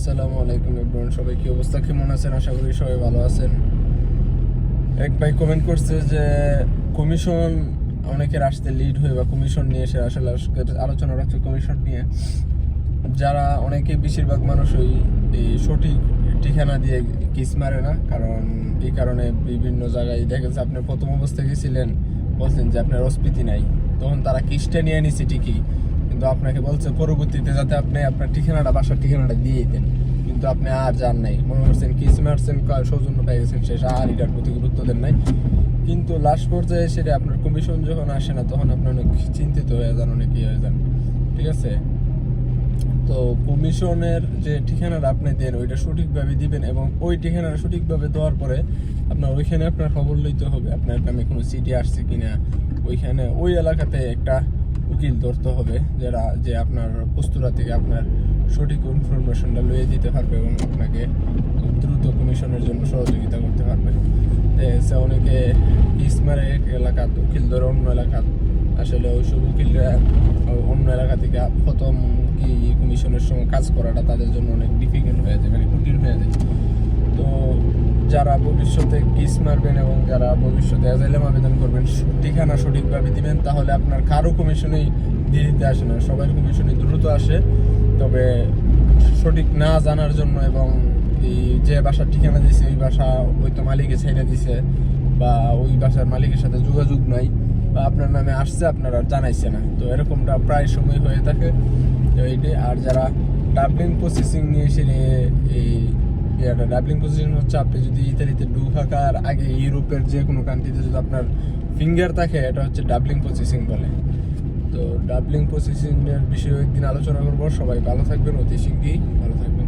আসসালামু আলাইকুম এভরিওয়ান সবাই কি অবস্থা? কেমন আছেন? আশা করি সবাই ভালো আছেন। এক ভাই কমেন্ট করছে যে কমিশন অনেকের আসতে লিড হয়ে বা কমিশন নিয়ে এসে আসলে আলোচনা রাখছে কমিশন নিয়ে। যারা অনেকে বেশিরভাগ মানুষই এই সঠিক ঠিকানা দিয়ে কিস মারে না, কারণ এই কারণে বিভিন্ন জায়গায় দেখা যাচ্ছে আপনি প্রথম অবস্থায় গেছিলেন, বলছেন যে আপনার অস্পিতি নাই। তখন তারা কিসটা নিয়ে নিছে ঠিকই? কিন্তু আপনাকে বলছে, পরবর্তীতে যাতে আপনি আপনার ঠিকানাটা, বাসার ঠিকানাটা দিয়ে দেন। কিন্তু আপনি আর যান নাই। মনে করছেন কিস মারছেন সৌজন্য পেয়ে গেছেন, শেষ আর এটার প্রতি গুরুত্ব দেন নাই। কিন্তু লাস্ট পর্যায়ে সেটা আপনার কমিশন যখন আসে না, তখন আপনি অনেক চিন্তিত হয়ে যান, অনেক ইয়ে হয়ে যান। ঠিক আছে? তো কমিশনের যে ঠিকানাটা আপনি দেন, ওইটা সঠিকভাবে দিবেন এবং ওই ঠিকানাটা সঠিকভাবে দেওয়ার পরে আপনার ওইখানে আপনার খবর লইতে হবে, আপনার নামে কোনো সিটি আসছে কিনা। ওইখানে ওই এলাকাতে একটা উকিল ধরতে হবে, যারা যে আপনার কস্তুরা থেকে আপনার সঠিক ইনফরমেশনটা লইয়ে দিতে পারবে এবং আপনাকে খুব দ্রুত কমিশনের জন্য সহযোগিতা করতে পারবে। সে অনেকে ইসমারে এলাকা উকিল ধরে অন্য এলাকা, আসলে ওইসব উকিলরা অন্য এলাকা থেকে প্রথম কি কমিশনের সঙ্গে কাজ করাটা তাদের জন্য অনেক ডিফিকাল্ট হয়ে যায় মানে কঠিন হয়ে যায় তো যারা ভবিষ্যতে কিস মারবেন এবং যারা ভবিষ্যতে অ্যাজাইলাম আবেদন করবেন, ঠিকানা সঠিকভাবে দিবেন, তাহলে আপনার কারও কমিশনেই দিয়ে দিতে আসে না। সবাই কমিশনে দ্রুত আসে। তবে সঠিক না জানার জন্য এবং এই যে বাসার ঠিকানা দিয়েছে ওই বাসা ওই তো মালিকে ছেড়ে দিছে বা ওই বাসার মালিকের সাথে যোগাযোগ নাই বা আপনার নামে আসছে, আপনারা জানাইছে না। তো এরকমটা প্রায় সময় হয়ে থাকে। তো এইটাই। আর যারা ডাবলিং প্রসেসিং নিয়ে এসে এই ইয়াটা ডাবলিং পজিশন হচ্ছে, আপনি যদি ইতালিতে ডু থাকার আগে ইউরোপের যে কোনো কান্ট্রিতে যদি আপনার ফিঙ্গার থাকে, এটা হচ্ছে ডাবলিং প্রসেসিং বলে। তো ডাবলিং প্রসেসিং বিষয়ে একদিন আলোচনা করব। সবাই ভালো থাকবেন, অতি শীঘ্রই। ভালো থাকবেন।